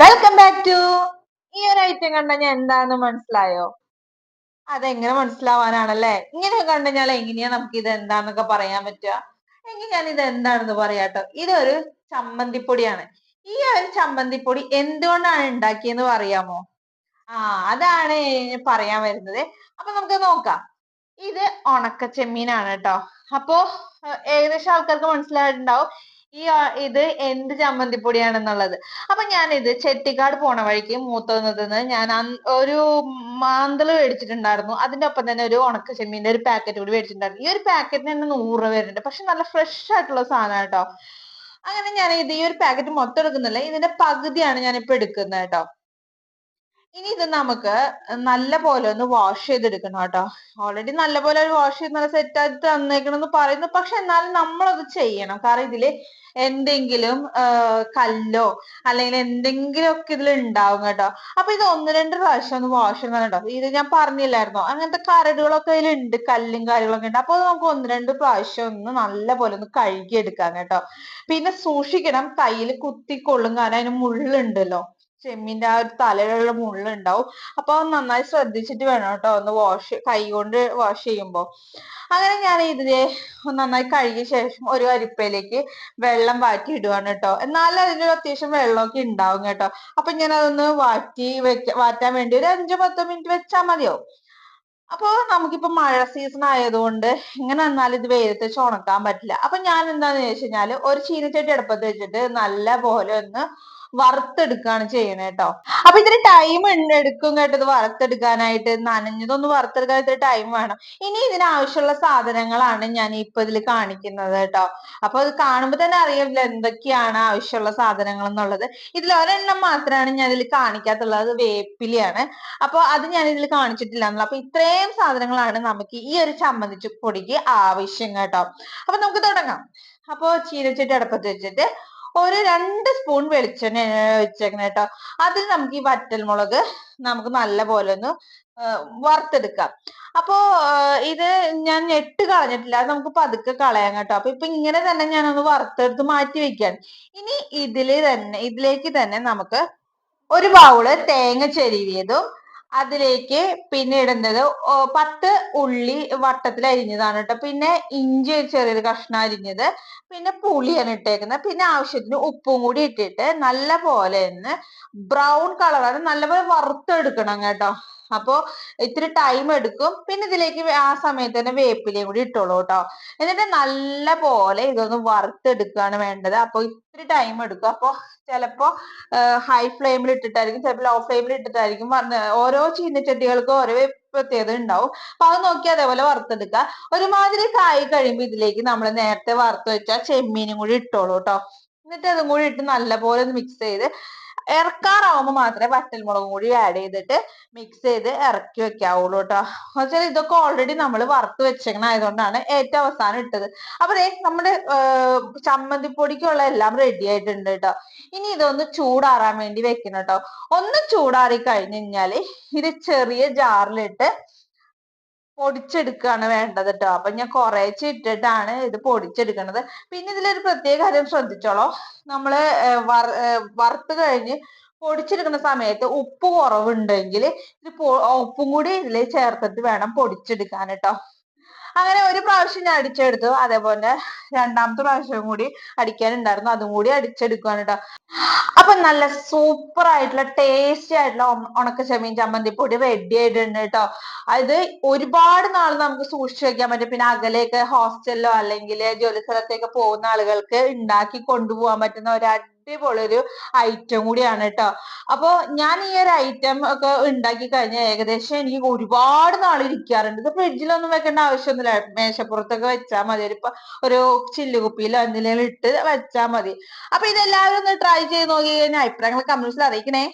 Welcome back to ഈ ഒരു item കണ്ട ഞാൻ എന്താന്ന് മനസ്സിലായോ? അതെങ്ങനെ മനസ്സിലാവാനാണല്ലേ? ഇങ്ങനെ കണ്ടുകഴിഞ്ഞാൽ എങ്ങനെയാ നമുക്ക് ഇത് എന്താന്നൊക്കെ പറയാൻ പറ്റുക? എങ്കിൽ ഞാൻ ഇത് എന്താണെന്ന് പറയാട്ടോ ഇതൊരു ചമ്മന്തിപ്പൊടിയാണ്. ഈ ഒരു ചമ്മന്തിപ്പൊടി എന്തുകൊണ്ടാണ് ഉണ്ടാക്കിയെന്ന് പറയാമോ? ആ അതാണ് പറയാൻ വരുന്നത്. അപ്പൊ നമുക്ക് നോക്കാം. ഇത് ഉണക്ക ചെമ്മീനാണ് കേട്ടോ. അപ്പോ ഏകദേശം ആൾക്കാർക്ക് മനസ്സിലായിട്ടുണ്ടാവും. ഈ ഇത് എന്ത് ചമ്മന്തിപ്പൊടിയാണെന്നുള്ളത്. അപ്പൊ ഞാൻ ഇത് ചെട്ടിക്കാട് പോണ വഴിക്ക് മൂത്തതിന്ന് ഞാൻ ഒരു മാന്തൾ മേടിച്ചിട്ടുണ്ടായിരുന്നു. അതിന്റെ ഒപ്പം തന്നെ ഒരു ഉണക്ക ചെമ്മീന്റെ ഒരു പാക്കറ്റ് കൂടി മേടിച്ചിട്ടുണ്ടായിരുന്നു. ഈ ഒരു പാക്കറ്റിന് തന്നെ നൂറ് രൂപ വരുന്നുണ്ട്. പക്ഷെ നല്ല ഫ്രഷ് ആയിട്ടുള്ള സാധനം കേട്ടോ. അങ്ങനെ ഞാൻ ഇത് ഈ ഒരു പാക്കറ്റ് മൊത്തം എടുക്കുന്നില്ല. ഇതിന്റെ പകുതിയാണ് ഞാൻ ഇപ്പൊ എടുക്കുന്നത് കേട്ടോ. ഇനി ഇത് നമുക്ക് നല്ല പോലെ ഒന്ന് വാഷ് ചെയ്തെടുക്കണം കേട്ടോ. ഓൾറെഡി നല്ല പോലെ വാഷ് ചെയ്ത് നല്ല സെറ്റ് ആയിട്ട് തന്നേക്കണെന്ന് പറയുന്നു. പക്ഷെ എന്നാലും നമ്മളത് ചെയ്യണം. കാരണം ഇതിൽ എന്തെങ്കിലും കല്ലോ അല്ലെങ്കിൽ എന്തെങ്കിലും ഒക്കെ ഇതിൽ ഉണ്ടാവും കേട്ടോ. അപ്പൊ ഇത് ഒന്ന് രണ്ട് പ്രാവശ്യം ഒന്ന് വാഷ് ചെയ്യണം കേട്ടോ. ഇത് ഞാൻ പറഞ്ഞില്ലായിരുന്നോ? അങ്ങനത്തെ കരടുകളൊക്കെ ഉണ്ട് കല്ലും കാര്യങ്ങളൊക്കെ ഉണ്ട്. അപ്പൊ നമുക്ക് ഒന്ന് രണ്ട് പ്രാവശ്യം ഒന്ന് നല്ല പോലെ ഒന്ന് കഴുകി എടുക്കാം കേട്ടോ. പിന്നെ സൂക്ഷിക്കണം. കയ്യിൽ കുത്തിക്കൊള്ളും. കാരണം അതിന് മുള്ളുണ്ടല്ലോ. ചെമ്മീന്റെ ആ ഒരു തലയിലുള്ള മുള്ളുണ്ടാവും. അപ്പൊ നന്നായി ശ്രദ്ധിച്ചിട്ട് വേണം കേട്ടോ ഒന്ന് വാഷ് കൈ കൊണ്ട് വാഷ് ചെയ്യുമ്പോ. അങ്ങനെ ഞാൻ ഇതിനെ നന്നായി കഴുകിയ ശേഷം ഒരു അരിപ്പയിലേക്ക് വെള്ളം വാറ്റി ഇടുവാണ് കേട്ടോ. എന്നാലും അതിന് അത്യാവശ്യം വെള്ളമൊക്കെ ഉണ്ടാവും കേട്ടോ. അപ്പൊ ഞാൻ അതൊന്ന് വാറ്റി വെക്ക വാറ്റാൻ വേണ്ടി ഒരു അഞ്ചോ പത്തോ മിനിറ്റ് വെച്ചാൽ മതിയാവും. അപ്പൊ നമുക്കിപ്പോ മഴ സീസൺ ആയതുകൊണ്ട് ഇങ്ങനെ എന്നാൽ ഇത് വെയിലത്ത് വെച്ച് ഉണക്കാൻ പറ്റില്ല. അപ്പൊ ഞാൻ എന്താന്ന് വെച്ച് കഴിഞ്ഞാൽ ഒരു ചീനച്ചട്ടി അടുപ്പത്ത് വെച്ചിട്ട് നല്ല പോലെ ഒന്ന് വറുത്തെടുക്കുകയാണ് ചെയ്യണേ കേട്ടോ അപ്പൊ ഇതിന് ടൈം എടുക്കും കേട്ടോ ഇത് വറുത്തെടുക്കാനായിട്ട്. നനഞ്ഞതൊന്ന് വറുത്തെടുക്കാൻ ഇത്തിരി ടൈം വേണം. ഇനി ഇതിനാവശ്യമുള്ള സാധനങ്ങളാണ് ഞാൻ ഇപ്പൊ ഇതിൽ കാണിക്കുന്നത് കേട്ടോ. അപ്പൊ അത് കാണുമ്പോൾ തന്നെ അറിയാമല്ലോ എന്തൊക്കെയാണ് ആവശ്യമുള്ള സാധനങ്ങൾ എന്നുള്ളത്. ഇതിൽ ഒരെണ്ണം മാത്രമാണ് ഞാൻ ഇതിൽ കാണിക്കാത്തുള്ളത്. അത് വേപ്പിലയാണ്. അപ്പൊ അത് ഞാൻ ഇതിൽ കാണിച്ചിട്ടില്ല എന്നുള്ളത്. അപ്പൊ ഇത്രയും സാധനങ്ങളാണ് നമുക്ക് ഈ ഒരു ചമ്മന്തി പൊടിക്ക് ആവശ്യം കേട്ടോ. അപ്പൊ നമുക്ക് തുടങ്ങാം. അപ്പൊ ചീരച്ചട്ടി അടുപ്പത്ത് വെച്ചിട്ട് ഒരു രണ്ട് സ്പൂൺ വെളിച്ചെണ്ണ വെച്ചേക്കണം കേട്ടോ അതിൽ നമുക്ക് ഈ വറ്റൽമുളക് നമുക്ക് നല്ല പോലെ ഒന്ന് വറുത്തെടുക്കാം. അപ്പോ ഇത് ഞാൻ ഞെട്ട് കളഞ്ഞിട്ടില്ല. അത് നമുക്ക് പതുക്കെ കളയാം കേട്ടോ. അപ്പൊ ഇപ്പൊ ഇങ്ങനെ തന്നെ ഞാനൊന്ന് വറുത്തെടുത്ത് മാറ്റി വെക്കാൻ ഇനി ഇതിൽ തന്നെ ഇതിലേക്ക് തന്നെ നമുക്ക് ഒരു ബൗൾ തേങ്ങ ചെരുവിയതും അതിലേക്ക് പിന്നെ ഇടുന്നത് പത്ത് ഉള്ളി വട്ടത്തിൽ അരിഞ്ഞതാണ് കേട്ടോ പിന്നെ ഇഞ്ചി ചെറിയൊരു കഷ്ണം അരിഞ്ഞത് പിന്നെ പുളിയാണ് ഇട്ടേക്കുന്നത്. പിന്നെ ആവശ്യത്തിന് ഉപ്പും കൂടി ഇട്ടിട്ട് നല്ല പോലെ ഒന്ന് ബ്രൗൺ കളറാണ് നല്ലപോലെ വറുത്തെടുക്കണം കേട്ടോ. അപ്പോ ഇത്തിരി ടൈം എടുക്കും. പിന്നെ ഇതിലേക്ക് ആ സമയത്ത് തന്നെ വേപ്പിലയും കൂടി ഇട്ടോളൂ കേട്ടോ. എന്നിട്ട് നല്ല പോലെ ഇതൊന്ന് വറുത്തെടുക്കുകയാണ് വേണ്ടത്. അപ്പൊ ഇത്തിരി ടൈം എടുക്കും. അപ്പൊ ചിലപ്പോ ഹൈ ഫ്ലെയിമിൽ ഇട്ടിട്ടായിരിക്കും ചിലപ്പോൾ ലോ ഫ്ലെയിമിൽ ഇട്ടിട്ടായിരിക്കും ഓരോ ചീനച്ചട്ടികൾക്കും ഓരോ പ്രത്യേകത ഉണ്ടാവും. അപ്പൊ അത് നോക്കി അതേപോലെ വറുത്തെടുക്കുക. ഒരുമാതിരി കായി കഴിയുമ്പോൾ ഇതിലേക്ക് നമ്മൾ നേരത്തെ വറുത്ത് വെച്ച ചെമ്മീനും കൂടി ഇട്ടോളൂ കേട്ടോ. എന്നിട്ട് അതും കൂടി ഇട്ട് നല്ലപോലെ ഒന്ന് മിക്സ് ചെയ്ത് ഇറക്കാറാവുമ്പോൾ മാത്രമേ വറ്റൽമുളകും കൂടി ആഡ് ചെയ്തിട്ട് മിക്സ് ചെയ്ത് ഇറക്കി വെക്കാവുള്ളൂ കേട്ടോ വെച്ചാൽ ഇതൊക്കെ ഓൾറെഡി നമ്മൾ വറുത്ത് വെച്ചേക്കണായതുകൊണ്ടാണ് ഏറ്റവും അവസാനം ഇട്ടത്. അപ്പൊ നമ്മുടെ ചമ്മന്തിപ്പൊടിക്കുള്ള എല്ലാം റെഡി ആയിട്ടുണ്ട് കേട്ടോ ഇനി ഇതൊന്ന് ചൂടാറാൻ വേണ്ടി വെക്കണം കേട്ടോ ഒന്ന് ചൂടാറി കഴിഞ്ഞു കഴിഞ്ഞാൽ ഇത് ചെറിയ ജാറിലിട്ട് പൊടിച്ചെടുക്കുകയാണ് വേണ്ടത് കേട്ടോ അപ്പൊ ഞാൻ കുറേശ്ശെ ഇട്ടിട്ടാണ് ഇത് പൊടിച്ചെടുക്കുന്നത് പിന്നെ ഇതിലൊരു പ്രത്യേക കാര്യം ശ്രദ്ധിച്ചോളോ. നമ്മൾ വറുത്ത് കഴിഞ്ഞ് പൊടിച്ചെടുക്കുന്ന സമയത്ത് ഉപ്പ് കുറവുണ്ടെങ്കിൽ ഇത് ഉപ്പും കൂടി ഇതിൽ ചേർത്തിട്ട് വേണം പൊടിച്ചെടുക്കാൻ കേട്ടോ അങ്ങനെ ഒരു പ്രാവശ്യം ഞാൻ അടിച്ചെടുത്തു. അതേപോലെ രണ്ടാമത്തെ പ്രാവശ്യം കൂടി അടിക്കാനുണ്ടായിരുന്നു. അതും കൂടി അടിച്ചെടുക്കുകയാണ് കേട്ടോ അപ്പൊ നല്ല സൂപ്പർ ആയിട്ടുള്ള ടേസ്റ്റി ആയിട്ടുള്ള ഉണക്ക ചെമ്മീൻ ചമ്മന്തിപ്പൊടി റെഡി ആയിട്ടുണ്ട് കേട്ടോ അത് ഒരുപാട് നാൾ നമുക്ക് സൂക്ഷിച്ചു വെക്കാൻ പറ്റും. പിന്നെ അകലെയൊക്കെ ഹോസ്റ്റലിലോ അല്ലെങ്കിൽ ജോലി സ്ഥലത്തേക്ക് പോകുന്ന ആളുകൾക്ക് ഉണ്ടാക്കി കൊണ്ടുപോകാൻ പറ്റുന്ന ഒരു ഒരു ഐറ്റം കൂടിയാണ് കേട്ടോ അപ്പോ ഞാൻ ഈ ഒരു ഐറ്റം ഒക്കെ ഉണ്ടാക്കി കഴിഞ്ഞാൽ ഏകദേശം എനിക്ക് ഒരുപാട് നാൾ ഇരിക്കാറുണ്ട്. ഇത് ഫ്രിഡ്ജിലൊന്നും വെക്കേണ്ട ആവശ്യമൊന്നുമില്ല. മേശപ്പുറത്തൊക്കെ വെച്ചാൽ മതി. ഒരു ഒരു ചില്ലുകുപ്പിയിലോ എന്തെങ്കിലും ഇട്ട് വെച്ചാൽ മതി. അപ്പൊ ഇതെല്ലാവരും ഒന്ന് ട്രൈ ചെയ്ത് നോക്കി കഴിഞ്ഞാൽ അഭിപ്രായങ്ങൾ കമന്റ്സിൽ അറിയിക്കണേ.